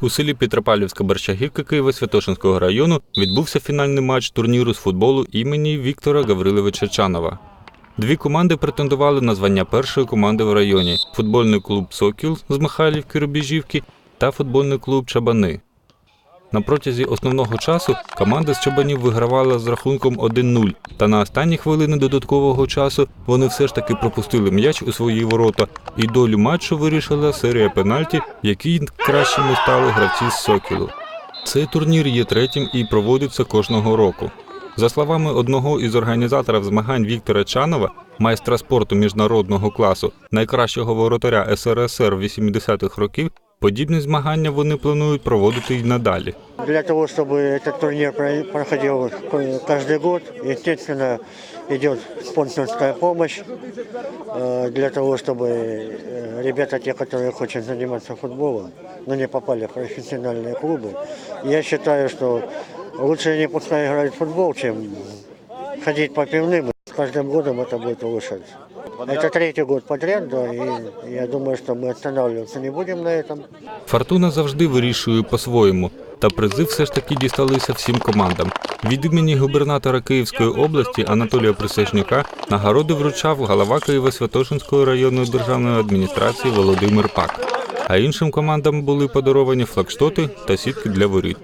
У селі Петропавлівська Борщагівка Києво-Святошинського району відбувся фінальний матч турніру з футболу імені Віктора Гавриловича Чанова. Дві команди претендували на звання першої команди в районі: футбольний клуб Сокіл з Михайлівки Рубіжівки та футбольний клуб Чабани. На протязі основного часу команда з Чабанів вигравала з рахунком 1-0, та на останні хвилини додаткового часу вони все ж таки пропустили м'яч у свої ворота, і долю матчу вирішила серія пенальті, в якій кращими стали гравці з Сокілу. Цей турнір є третім і проводиться кожного року. За словами одного із організаторів змагань Віктора Чанова, майстра спорту міжнародного класу, найкращого воротаря СРСР 80-х років, подібні змагання вони планують проводити й надалі. Для того, чтобы этот турнир про- проходил к- каждый год, естественно, идет спонсорская помощь э, для того, чтобы э, ребята, те, которые хотят заниматься футболом, но не попали в профессиональные клубы, я считаю, что лучше они пускай играют в футбол, чем ходить по пивным. С каждым годом это будет улучшаться. Это третий год подряд, да, и я думаю, что мы останавливаться не будем на этом. Фортуна завжди вирішує по-своєму, та призи все ж таки дісталися всім командам. Від імені губернатора Київської області Анатолія Присяжнюка нагороди вручав голова Києво-Святошинської районної державної адміністрації Володимир Пак. А іншим командам були подаровані флагштоти та сітки для воріт.